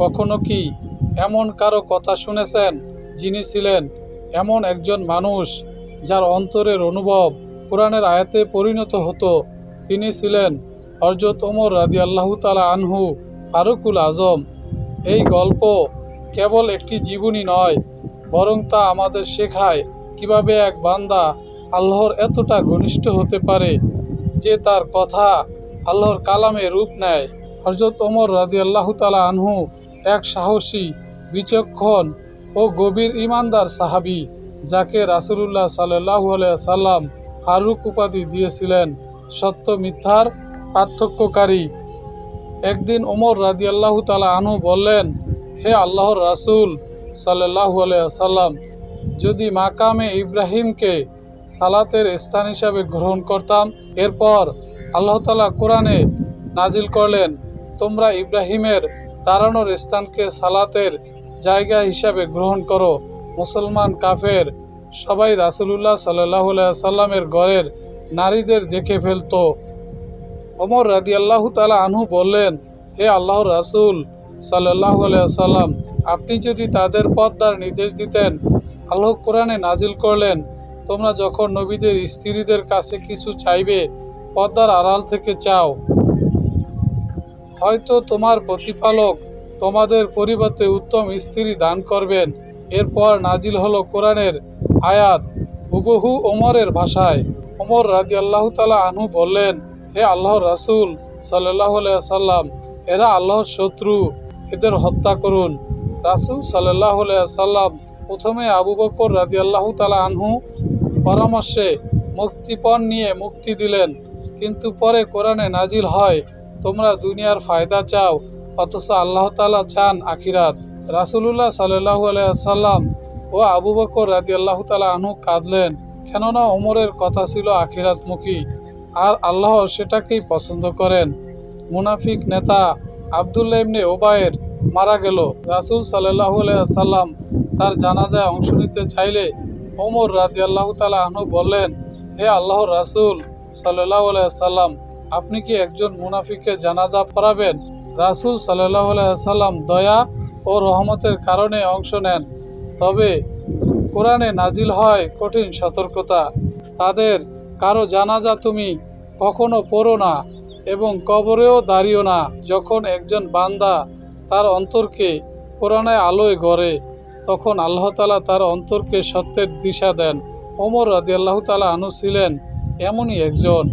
কখনো কি এমন কারও কথা শুনেছেন যিনি ছিলেন এমন একজন মানুষ যার অন্তরের অনুভব কোরআনের আয়াতে পরিণত হতো? তিনি ছিলেন হরজত ওমর রাদি তালা আনহু ফারুকুল আজম। এই গল্প কেবল একটি জীবনী নয়, বরং তা আমাদের শেখায় কীভাবে এক বান্দা আল্লাহর এতটা ঘনিষ্ঠ হতে পারে যে তার কথা আল্লাহর কালামে রূপ নেয়। হরজত ওমর রাদি আল্লাহ তালা আনহু এক সাহসী, বিচক্ষণ ও গভীর ইমানদার সাহাবি, যাকে রাসুলুল্লাহ সাল্লাহু সাল্লাম ফারুক উপাধি দিয়েছিলেন। সত্য মিথ্যার পার্থক্যকারী। একদিন ওমর রাদি আল্লাহ তালা আনহু বললেন, হে আল্লাহর রাসুল সাল্লাহু সাল্লাম যদি মাকামে ইব্রাহিমকে সালাতের স্থান হিসাবে গ্রহণ করতাম, এরপর আল্লাহ তালা কোরআনে নাজিল করলেন। তোমরা ইব্রাহিমের দাঁড়ানোর স্থানকে সালাতের জায়গা হিসাবে গ্রহণ করো। মুসলমান কাফের সবাই রাসুলুল্লাহ সাল্লাহ সাল্লামের ঘরের নারীদের দেখে ফেলতো। অমর রাদি আল্লাহ তালা আনহু বললেন, হে আল্লাহ রাসুল সাল্লাহ সাল্লাম আপনি যদি তাদের পদ্মার নির্দেশ দিতেন, আল্লাহ কোরআনে নাজিল করলেন, তোমরা যখন নবীদের স্ত্রীদের কাছে কিছু চাইবে পদ্মার আড়াল থেকে চাও। হয়তো তোমার প্রতিপালক তোমাদের পরিবর্তে উত্তম স্ত্রী দান করবেন। এরপর নাজিল হলো কোরআনের আয়াত হুবহু ওমরের ভাষায়। ওমর রাজি আল্লাহ তালা আনহু বললেন, হে আল্লাহর রাসুল সাল্লাহ সাল্লাম এরা আল্লাহর শত্রু, এদের হত্যা করুন। রাসুল সাল্লাহ সাল্লাম প্রথমে আবু বকর রাজি আল্লাহ তালা আনহু পরামর্শে মুক্তিপণ নিয়ে মুক্তি দিলেন। কিন্তু পরে কোরআনে নাজিল হয় তোমরা দুনিয়ার ফায়দা চাও, অথচ আল্লাহ তালা চান আখিরাত। রাসুলুল্লাহ সাল্লাহ সাল্লাম ও আবু বকর রাজি আল্লাহ তালা আনহু কাঁদলেন, কেননা ওমরের কথা ছিল আখিরাতমুখী, আর আল্লাহ সেটাকেই পছন্দ করেন। মুনাফিক নেতা আবদুল্লাহ ইবনে ওবায়ের মারা গেল। রাসুল সাল্লাহ সাল্লাম তার জানাজায় অংশ নিতে চাইলে ওমর রাজি আল্লাহ তালা আনহু বললেন, হে আল্লাহর রাসুল সাল্লাহ সাল্লাম আপনি কি একজন মুনাফিককে জানাজা পড়াবেন? রাসুল সাল্লাহ সাল্লাম দয়া ও রহমতের কারণে অংশ নেন। তবে কোরআনে নাজিল হয় কঠিন সতর্কতা। তাদের কারও জানাজা তুমি কখনো পড়ো না এবং কবরেও দাঁড়িও না যখন একজন বান্দা তার অন্তরকে কোরআনে আলোয় গড়ে, তখন আল্লাহ তালা তার অন্তরকে সত্যের দিশা দেন। ওমর রাজি আল্লাহ তালা আনু ছিলেন এমনই একজন।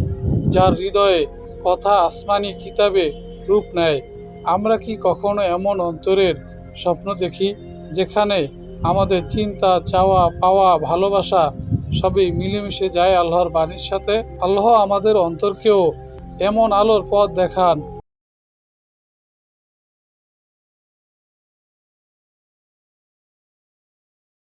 যার হৃদয়ে কথা আসমানি কিতাবে রূপ নেয়। আমরা কি কখনো এমন অন্তরের স্বপ্ন দেখি, যেখানে আমাদের চিন্তা, চাওয়া, পাওয়া, ভালোবাসা সবই মিলেমিশে যায় আল্লাহর বাণীর সাথে? আল্লাহ আমাদের অন্তরকেও এমন আলোর পথ দেখান